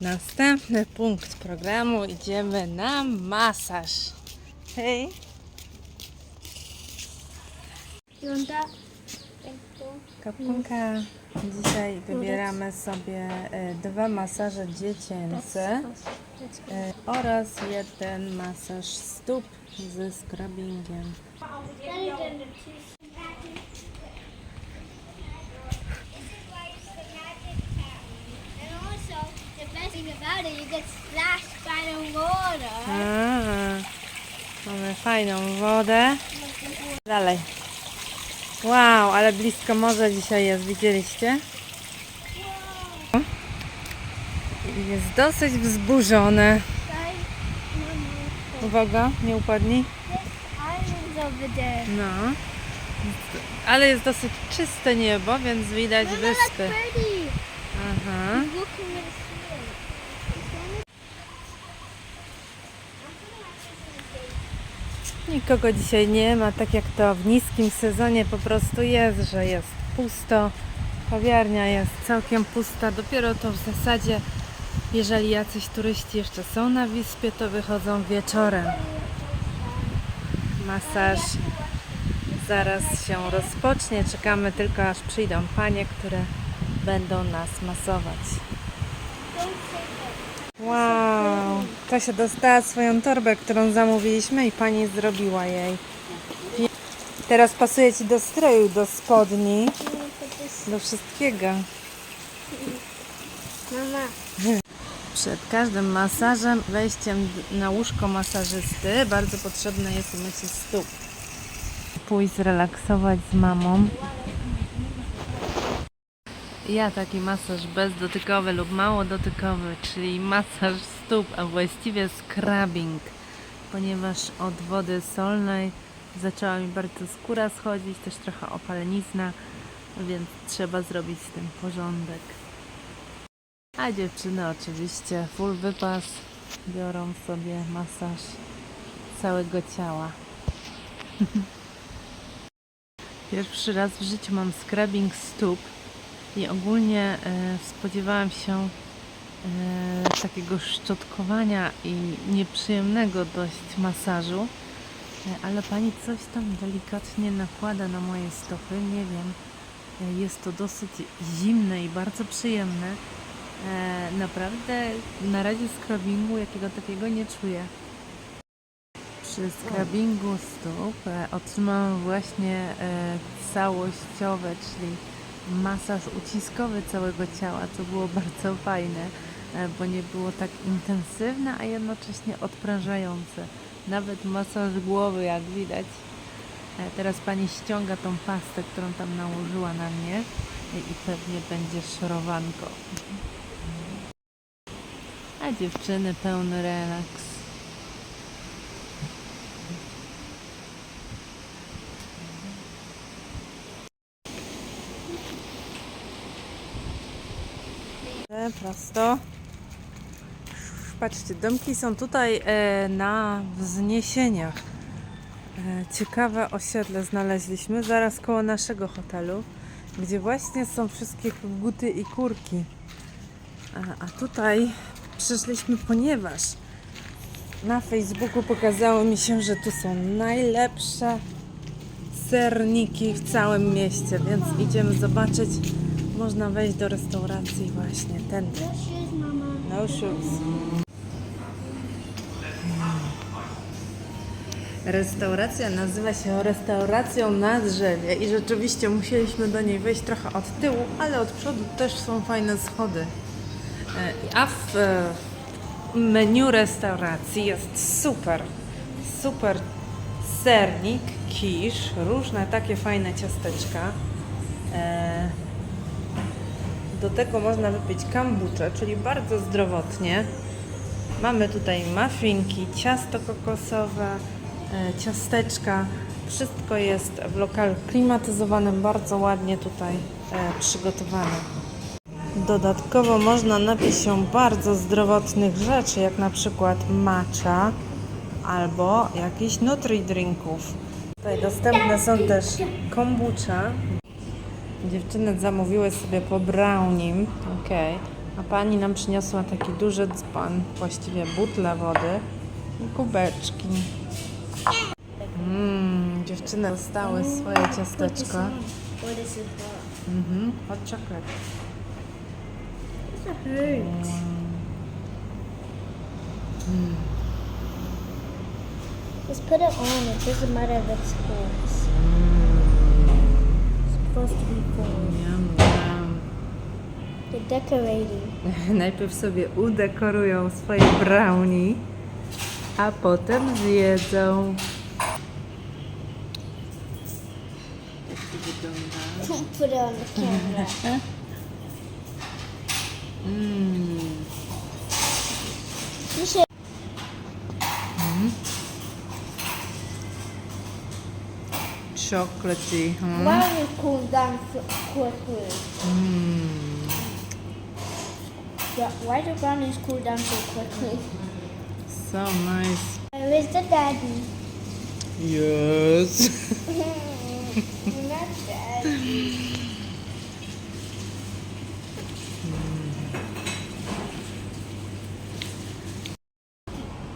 Następny punkt programu idziemy na masaż. Hej, Wygląda. Dzisiaj wybieramy sobie e, dwa masaże dziecięce e, oraz jeden masaż stóp ze scrubbingiem. It, you get splashed by the water. A, mamy fajną wodę. Dalej. Wow, ale blisko morza dzisiaj jest, widzieliście? Jest dosyć wzburzone. Uwaga, nie upadnij. Islands over there. No. Ale jest dosyć czyste niebo, więc widać Mama, that's wyspy. pretty. Aha. Looking at Nikogo dzisiaj nie ma, tak jak to w niskim sezonie po prostu jest, że jest pusto. Kawiarnia jest całkiem pusta. Dopiero to w zasadzie, jeżeli jacyś turyści jeszcze są na wyspie, to wychodzą wieczorem. Masaż zaraz się rozpocznie. Czekamy tylko aż przyjdą panie, które będą nas masować. Wow, Kasia dostała swoją torbę, którą zamówiliśmy i pani zrobiła jej. Teraz pasuje ci do stroju, do spodni, do wszystkiego. Mama, Przed każdym masażem, wejściem na łóżko masażysty, bardzo potrzebne jest umycie stóp. Pójść zrelaksować z mamą. Ja taki masaż bezdotykowy lub mało dotykowy, czyli masaż stóp, a właściwie scrubbing, ponieważ od wody solnej zaczęła mi bardzo skóra schodzić, też trochę opalenizna, więc trzeba zrobić z tym porządek. A dziewczyny oczywiście full wypas biorą sobie masaż całego ciała. Pierwszy raz w życiu mam scrubbing stóp i ogólnie e, spodziewałam się e, takiego szczotkowania i nieprzyjemnego dość masażu, e, ale pani coś tam delikatnie nakłada na moje stopy, nie wiem. Jest to dosyć zimne i bardzo przyjemne. Naprawdę na razie scrubbingu jakiego takiego nie czuję. Przy scrubbingu stóp otrzymałam właśnie całościowe, czyli masaż uciskowy całego ciała, co było bardzo fajne, e, bo nie było tak intensywne, a jednocześnie odprężające. Nawet masaż głowy, jak widać. E, Teraz pani ściąga tą pastę, którą tam nałożyła na mnie e, i pewnie będzie szorowanko. A dziewczyny pełny relaks. Prosto. Patrzcie, domki są tutaj e, na wzniesieniach. E, ciekawe osiedle znaleźliśmy zaraz koło naszego hotelu, gdzie właśnie są wszystkie koguty i kurki. A, a tutaj przyszliśmy, ponieważ na Facebooku pokazało mi się, że tu są najlepsze serniki w całym mieście, więc idziemy zobaczyć. Można wejść do restauracji właśnie tędy. no shoes. Restauracja nazywa się restauracją na drzewie i rzeczywiście musieliśmy do niej wejść trochę od tyłu, ale od przodu też są fajne schody. E, A w e, menu restauracji jest super, super sernik, kisz, różne takie fajne ciasteczka. Do tego można wypić kombuczę, czyli bardzo zdrowotnie. Mamy tutaj muffinki, ciasto kokosowe, e, ciasteczka. Wszystko jest w lokalu klimatyzowanym, bardzo ładnie tutaj e, przygotowane. Dodatkowo można napić się bardzo zdrowotnych rzeczy, jak na przykład matcha albo jakichś nutri drinków. Tutaj dostępne są też kombucha, Dziewczyny zamówiły sobie po brownim, okej, A pani nam przyniosła taki duży dzban, właściwie butle wody i kubeczki. Mmm, dziewczyny dostały swoje ciasteczko. Mhm, hot chocolate. Hurt. Just put it on. It doesn't matter if it's cold. Supposed to be cold. Miam, miam. They're decorating. Najpierw sobie udekorują swoje brownie, a potem zjedzą. Tak to wygląda. put it on the camera. Mm. Chocolatey. Hmm? You cool down so quickly? Mm. Yeah, why do brownies cool down so quickly? So nice. Where's the daddy? Yes. Not daddy.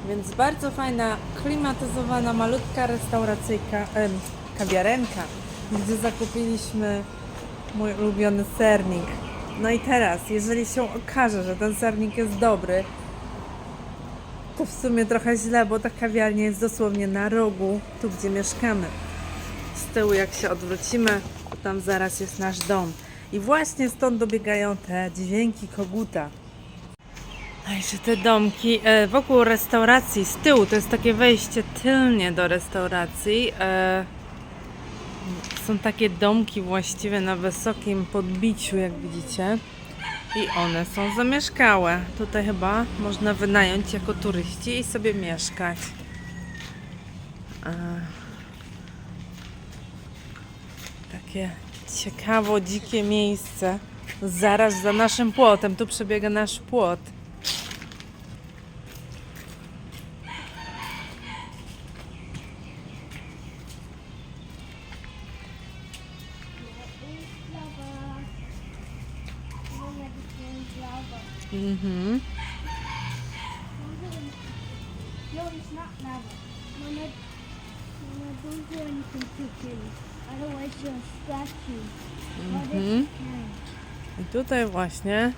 Więc bardzo fajna, klimatyzowana, malutka restauracyjka, em, kawiarenka, gdzie zakupiliśmy mój ulubiony sernik. No i teraz, jeżeli się okaże, że ten sernik jest dobry, to w sumie trochę źle, bo ta kawiarnia jest dosłownie na rogu, tu gdzie mieszkamy. Z tyłu jak się odwrócimy, to tam zaraz jest nasz dom. I właśnie stąd dobiegają te dźwięki koguta. A jeszcze te domki e, wokół restauracji, z tyłu, to jest takie wejście tylnie do restauracji. Są takie domki właściwie na wysokim podbiciu, jak widzicie. I one są zamieszkałe. Tutaj chyba można wynająć jako turyści i sobie mieszkać. Takie ciekawo, dzikie miejsce. Zaraz za naszym płotem. Tu przebiega nasz płot. No, not if Mhm. I tutaj właśnie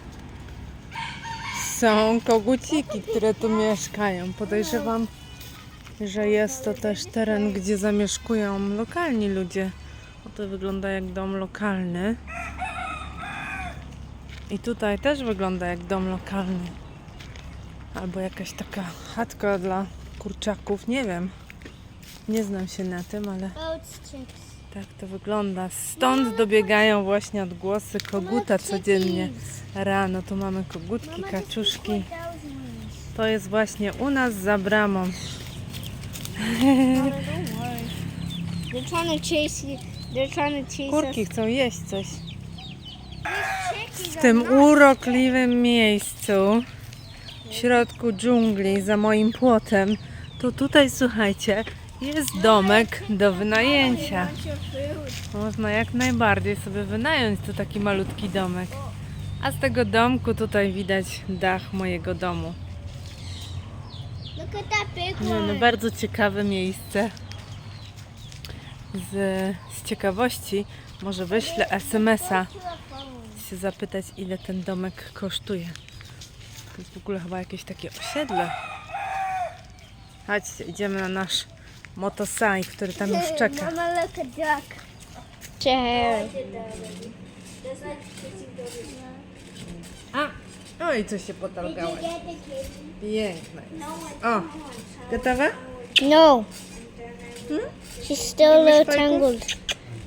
są koguciki, które tu mieszkają. Podejrzewam, że jest to też teren, gdzie zamieszkują lokalni ludzie. O to wygląda jak dom lokalny. I tutaj też wygląda jak dom lokalny. Albo jakaś taka chatka dla kurczaków, nie wiem. Nie znam się na tym, ale tak to wygląda. Stąd dobiegają właśnie odgłosy koguta codziennie. Rano tu mamy kogutki, kaczuszki. To jest właśnie u nas za bramą. Kurki chcą jeść coś. W tym urokliwym miejscu, w środku dżungli, za moim płotem, to tutaj słuchajcie, jest domek do wynajęcia. Można jak najbardziej sobie wynająć tu taki malutki domek. A z tego domku tutaj widać dach mojego domu. No one. bardzo ciekawe miejsce. Z, z ciekawości może wyślę SMS-a To. Się zapytać ile ten domek kosztuje. To jest w ogóle chyba jakieś takie osiedle. Chodźcie, idziemy na nasz motosaj, który tam już czeka. Mama, look a duck. A, oj, co się potargałeś. Piękne. O, gotowe? No. Hmm? She's still a little tangled.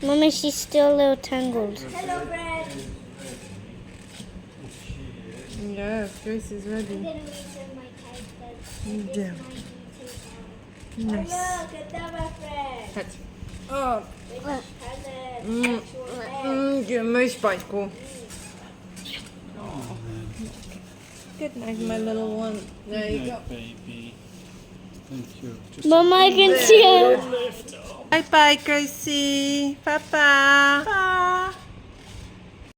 Mommy, she's still a little tangled. Hello, Brad. Yes, Joyce is ready. Idziemy. Nice. Look at that, my friend. Chodź. O, Hello. mm, mm, idziemy, śpajku. Good night, my little one. There you go. baby. Thank you. Just Mama, I can see her. Bye bye, Gracie. Papa. Bye.